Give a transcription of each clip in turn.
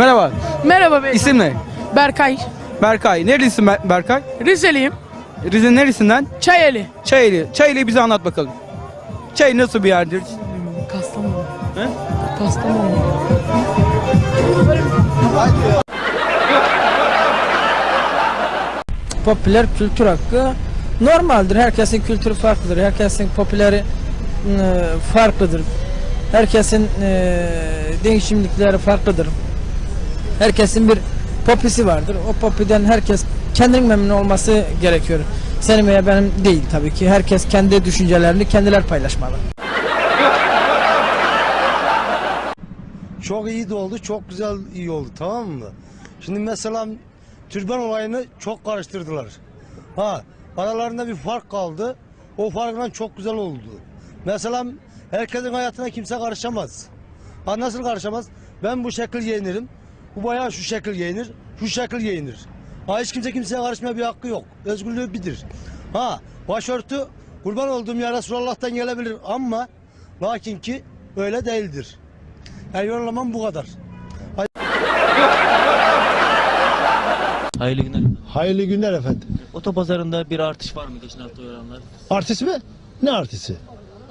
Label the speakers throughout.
Speaker 1: Merhaba.
Speaker 2: Merhaba bey.
Speaker 1: İsim ne?
Speaker 2: Berkay.
Speaker 1: Berkay. Nerelisin Ber- Berkay?
Speaker 2: Rizeliyim.
Speaker 1: Rize'nin neresinden?
Speaker 2: Çayeli.
Speaker 1: Çayeli. Çayeli bize anlat bakalım. Çay nasıl bir yerdir?
Speaker 2: Kastamonu.
Speaker 1: He?
Speaker 2: Kastamonu.
Speaker 3: popüler kültür hakkı normaldir. Herkesin kültürü farklıdır. Herkesin popüleri e, farklıdır. Herkesin e, değişimlikleri farklıdır. Herkesin bir popisi vardır. O popiden herkes kendinin memnun olması gerekiyor. Senin veya benim değil tabii ki. Herkes kendi düşüncelerini kendiler paylaşmalı.
Speaker 4: Çok iyi de oldu, çok güzel iyi oldu tamam mı? Şimdi mesela türban olayını çok karıştırdılar. Ha, aralarında bir fark kaldı. O farkla çok güzel oldu. Mesela herkesin hayatına kimse karışamaz. Ha nasıl karışamaz? Ben bu şekil giyinirim. Bu bayağı şu şekil giyinir, şu şekil giyinir. Ha hiç kimse kimseye karışmaya bir hakkı yok. Özgürlüğü bilir. Ha başörtü kurban olduğum ya Resulullah'tan gelebilir ama lakin ki öyle değildir. Yani yorumlamam bu kadar.
Speaker 5: Hayırlı günler.
Speaker 6: Hayırlı günler efendim.
Speaker 5: Otopazarında bir artış var mı geçen hafta oranlar?
Speaker 6: Artist mi? Ne artisti?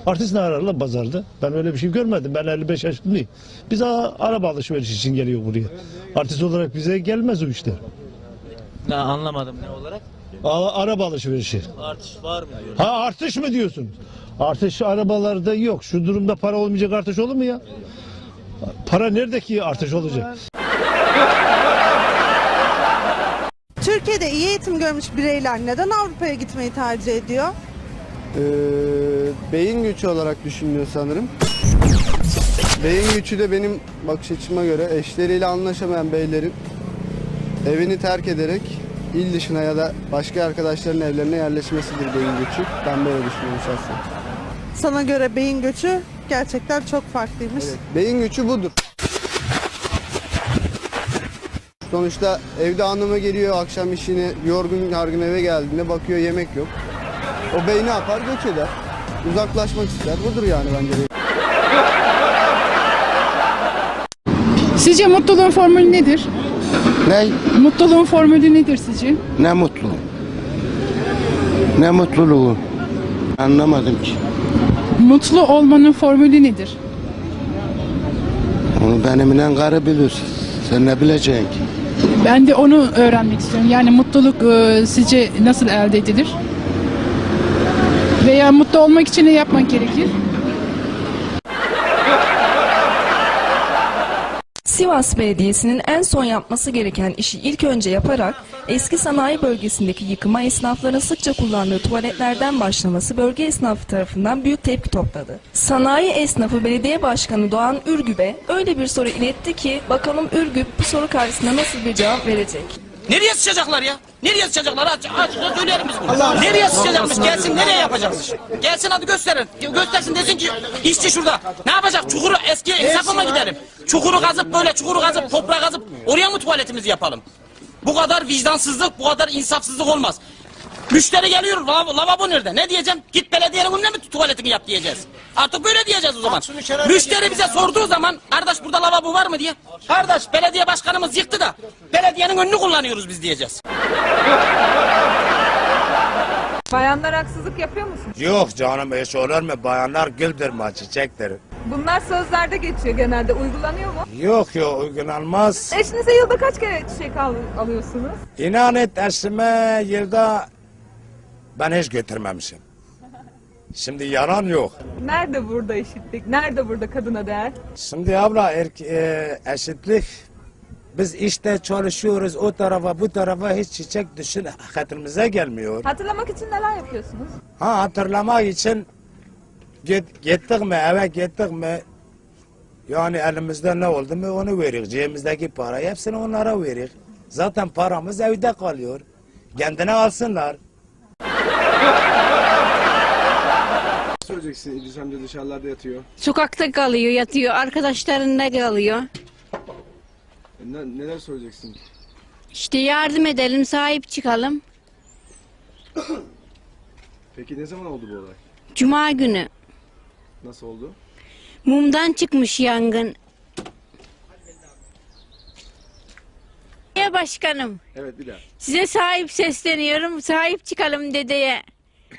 Speaker 6: Artist ne arar lan pazarda? Ben öyle bir şey görmedim. Ben 55 yaşındayım. Biz araba alışveriş için geliyor buraya. Artist olarak bize gelmez o işler.
Speaker 5: Ne anlamadım ne olarak?
Speaker 6: A- araba alışverişi.
Speaker 5: Artış var mı diyor.
Speaker 6: Ha artış mı diyorsun? Artış arabalarda yok. Şu durumda para olmayacak artış olur mu ya? Para nerede ki artış olacak?
Speaker 7: Türkiye'de iyi eğitim görmüş bireyler neden Avrupa'ya gitmeyi tercih ediyor?
Speaker 8: Ee, beyin gücü olarak düşünüyor sanırım. Beyin gücü de benim bakış açıma göre eşleriyle anlaşamayan beylerin evini terk ederek il dışına ya da başka arkadaşların evlerine yerleşmesidir beyin gücü. Ben böyle düşünüyorum şahsen.
Speaker 7: Sana göre beyin göçü gerçekten çok farklıymış.
Speaker 8: Evet, beyin gücü budur. Sonuçta evde hanımı geliyor akşam işini yorgun yargın eve geldiğinde bakıyor yemek yok. O bey ne yapar göç eder. Uzaklaşmak ister. Budur yani bence beyin.
Speaker 9: Sizce mutluluğun formülü nedir?
Speaker 10: Ne?
Speaker 9: Mutluluğun formülü nedir sizce?
Speaker 10: Ne mutlu. Ne mutluluğu. Anlamadım ki.
Speaker 9: Mutlu olmanın formülü nedir?
Speaker 10: Onu benimle karı biliyorsun. Sen ne bileceksin ki?
Speaker 9: Ben de onu öğrenmek istiyorum. Yani mutluluk e, sizce nasıl elde edilir? Veya mutlu olmak için ne yapmak gerekir?
Speaker 11: Sivas Belediyesi'nin en son yapması gereken işi ilk önce yaparak eski sanayi bölgesindeki yıkıma esnafların sıkça kullandığı tuvaletlerden başlaması bölge esnafı tarafından büyük tepki topladı. Sanayi esnafı belediye başkanı Doğan Ürgüp'e öyle bir soru iletti ki bakalım Ürgüp bu soru karşısında nasıl bir cevap verecek?
Speaker 12: Nereye sıçacaklar ya? Nereye sıçacaklar? Aç, aç, söyleyelim biz bunu. Nereye sıçacakmış? Gelsin nereye yapacakmış? Gelsin hadi gösterin. Göstersin desin ki işçi şurada. Ne yapacak? Çukuru eski mı gidelim? Çukuru kazıp böyle çukuru kazıp toprağı kazıp oraya mı tuvaletimizi yapalım? Bu kadar vicdansızlık, bu kadar insafsızlık olmaz. Müşteri geliyor, lavabo, lavabo nerede? Ne diyeceğim? Git belediyenin önüne mi tuvaletini yap diyeceğiz. Artık böyle diyeceğiz o zaman. Müşteri bize sorduğu zaman, kardeş burada lavabo var mı diye. Kardeş belediye başkanımız yıktı da, belediyenin önünü kullanıyoruz biz diyeceğiz.
Speaker 13: Bayanlar haksızlık yapıyor musun?
Speaker 14: Yok canım hiç olur mu? Bayanlar güldür mü çiçektir.
Speaker 13: Bunlar sözlerde geçiyor genelde. Uygulanıyor mu?
Speaker 14: Yok yok uygulanmaz.
Speaker 13: Eşinize yılda kaç kere çiçek al- alıyorsunuz?
Speaker 14: İnan et eşime yılda ben hiç götürmemişim. Şimdi yalan yok.
Speaker 13: Nerede burada eşitlik? Nerede burada kadına değer?
Speaker 14: Şimdi abla erk- e, eşitlik biz işte çalışıyoruz o tarafa bu tarafa hiç çiçek düşün hatırımıza gelmiyor.
Speaker 13: Hatırlamak için neler yapıyorsunuz?
Speaker 14: Ha hatırlamak için git, gittik mi eve gittik mi yani elimizde ne oldu mu onu verir. Cebimizdeki parayı hepsini onlara verir. Zaten paramız evde kalıyor. Kendine alsınlar.
Speaker 8: Söyleyeceksin İdris amca dışarılarda yatıyor.
Speaker 15: Sokakta kalıyor, yatıyor, arkadaşlarında kalıyor.
Speaker 8: neler söyleyeceksin?
Speaker 15: İşte yardım edelim, sahip çıkalım.
Speaker 8: Peki ne zaman oldu bu olay?
Speaker 15: Cuma günü
Speaker 8: Nasıl oldu?
Speaker 15: mumdan çıkmış yangın. Belediye başkanım.
Speaker 1: Evet bir daha.
Speaker 15: Size sahip sesleniyorum. Sahip çıkalım dedeye.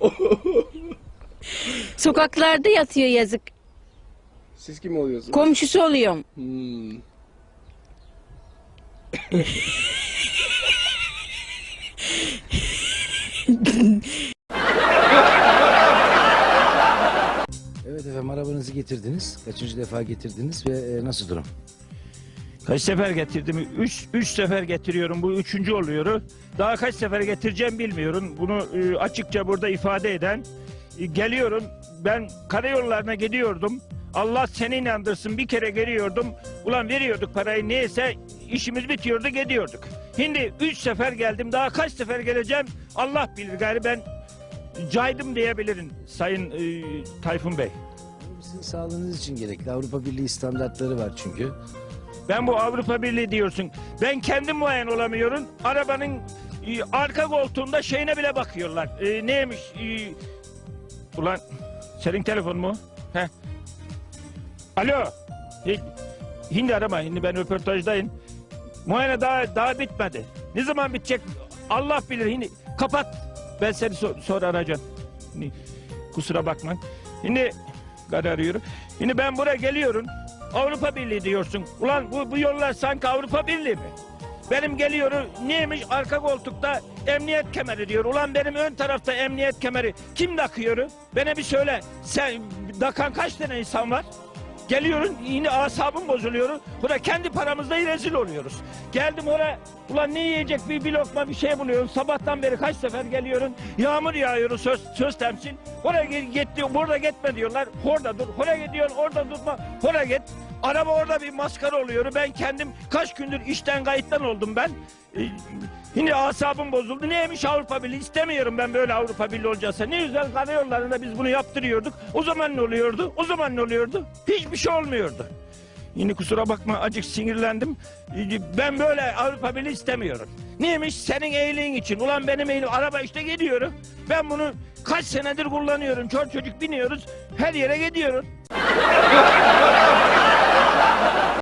Speaker 15: Sokaklarda yatıyor yazık.
Speaker 1: Siz kim oluyorsunuz?
Speaker 15: Komşusu oluyorum.
Speaker 1: Hmm.
Speaker 16: Evet efendim arabanızı getirdiniz. Kaçıncı defa getirdiniz ve e, nasıl durum?
Speaker 17: Kaç sefer getirdim? Üç, üç sefer getiriyorum. Bu üçüncü oluyor. Daha kaç sefer getireceğim bilmiyorum. Bunu e, açıkça burada ifade eden. E, geliyorum. Ben karayollarına gidiyordum. Allah seni inandırsın. Bir kere geliyordum. Ulan veriyorduk parayı neyse işimiz bitiyordu gidiyorduk. Şimdi üç sefer geldim. Daha kaç sefer geleceğim Allah bilir. Gari ben caydım diyebilirim Sayın e, Tayfun Bey.
Speaker 16: Sizin sağlığınız için gerekli. Avrupa Birliği standartları var çünkü.
Speaker 17: Ben bu Avrupa Birliği diyorsun. Ben kendim muayen olamıyorum. Arabanın e, arka koltuğunda şeyine bile bakıyorlar. E, neymiş? E, ulan senin telefon mu? Heh. Alo. E, hindi arama. Şimdi ben röportajdayım. Muayene daha daha bitmedi. Ne zaman bitecek? Allah bilir. Şimdi kapat. Ben seni so- sonra arayacağım. Kusura bakma. Şimdi kadar arıyorum. Şimdi ben buraya geliyorum. Avrupa Birliği diyorsun. Ulan bu, bu yollar sanki Avrupa Birliği mi? Benim geliyorum neymiş arka koltukta emniyet kemeri diyor. Ulan benim ön tarafta emniyet kemeri kim takıyor? Bana bir söyle. Sen takan kaç tane insan var? Geliyorum yine asabım bozuluyor. Burada kendi paramızda rezil oluyoruz. Geldim oraya ulan ne yiyecek bir, bir lokma bir şey buluyorum. Sabahtan beri kaç sefer geliyorum. Yağmur yağıyor söz, söz temsil. Oraya git, burada gitme diyorlar. Orada dur. Oraya gidiyorsun orada durma. Oraya git. Araba orada bir maskara oluyor. Ben kendim kaç gündür işten kayıttan oldum ben. Ee, Yine asabım bozuldu. Neymiş Avrupa Birliği? İstemiyorum ben böyle Avrupa Birliği olacaksa. Ne güzel karayollarında biz bunu yaptırıyorduk. O zaman ne oluyordu? O zaman ne oluyordu? Hiçbir şey olmuyordu. Yine kusura bakma acık sinirlendim. Ee, Ben böyle Avrupa Birliği istemiyorum. Neymiş? Senin iyiliğin için. Ulan benim iyiliğim. Araba işte gidiyorum. Ben bunu kaç senedir kullanıyorum. Çocuk çocuk biniyoruz. Her yere gidiyoruz.